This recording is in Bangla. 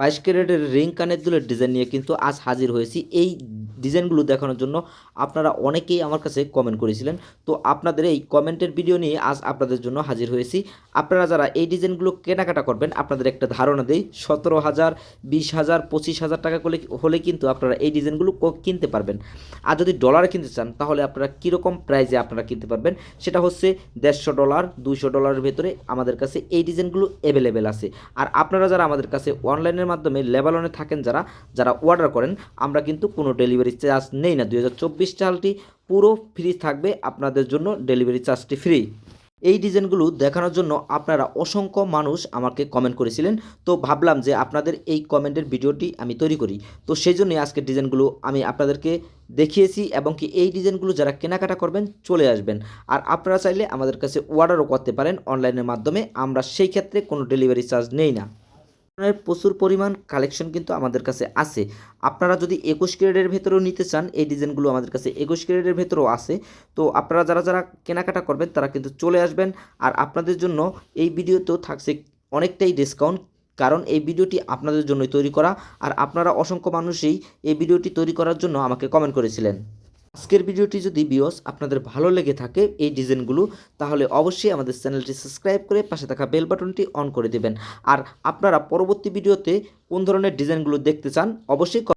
বাইশ ক্যারেটের রিং কানের দুলের ডিজাইন নিয়ে কিন্তু আজ হাজির হয়েছি এই ডিজাইনগুলো দেখানোর জন্য আপনারা অনেকেই আমার কাছে কমেন্ট করেছিলেন। তো আপনাদের এই কমেন্টের ভিডিও নিয়ে আজ আপনাদের জন্য হাজির হয়েছি। আপনারা যারা এই ডিজাইনগুলো কেনাকাটা করবেন, আপনাদের একটা ধারণা দেই, সতেরো হাজার, বিশ হাজার, পঁচিশ হাজার টাকা করে হলে কিন্তু আপনারা এই ডিজাইনগুলো কিনতে পারবেন। আর যদি ডলারে কিনতে চান, তাহলে আপনারা কীরকম প্রাইজে আপনারা কিনতে পারবেন, সেটা হচ্ছে দেড়শো ডলার দুশো ডলারের ভেতরে আমাদের কাছে এই ডিজাইনগুলো অ্যাভেলেবেল আছে। আর আপনারা যারা আমাদের কাছে অনলাইনের মাধ্যমে লেবালনে থাকেন যারা যারা অর্ডার করেন, আমরা কিন্তু কোনো ডেলিভারি চার্জ নেই না। দুই সালটি পুরো ফ্রি থাকবে আপনাদের জন্য ডেলিভারি চার্জটি ফ্রি এই ডিজাইনগুলো দেখানোর জন্য আপনারা অসংখ্য মানুষ আমাকে কমেন্ট করেছিলেন। তো ভাবলাম যে আপনাদের এই কমেন্টের ভিডিওটি আমি তৈরি করি। তো সেই জন্যই আজকের ডিজাইনগুলো আমি আপনাদেরকে দেখিয়েছি এবং কি এই ডিজাইনগুলো যারা কেনাকাটা করবেন চলে আসবেন। আর আপনারা চাইলে আমাদের কাছে অর্ডারও করতে পারেন অনলাইনের মাধ্যমে। আমরা সেই ক্ষেত্রে কোনো ডেলিভারি চার্জ নেই না। ধরনের প্রচুর পরিমাণ কালেকশন কিন্তু আমাদের কাছে আছে। আপনারা যদি একুশ ক্যারেটের ভেতরেও নিতে চান, এই ডিজাইনগুলো আমাদের কাছে একুশ ক্যারেটের ভেতরেও আছে। তো আপনারা যারা যারা কেনাকাটা করবেন, তারা কিন্তু চলে আসবেন। আর আপনাদের জন্য এই ভিডিওতেও থাকছে অনেকটাই ডিসকাউন্ট কারণ এই ভিডিওটি আপনাদের জন্যই তৈরি করা। আর আপনারা অসংখ্য মানুষই এই ভিডিওটি তৈরি করার জন্য আমাকে কমেন্ট করেছিলেন। আজকের ভিডিওটি যদি বিওস আপনাদের ভালো লেগে থাকে এই ডিজাইনগুলো, তাহলে অবশ্যই আমাদের চ্যানেলটি সাবস্ক্রাইব করে পাশে থাকা বেল বাটনটি অন করে দেবেন। আর আপনারা পরবর্তী ভিডিওতে কোন ধরনের ডিজাইনগুলো দেখতে চান, অবশ্যই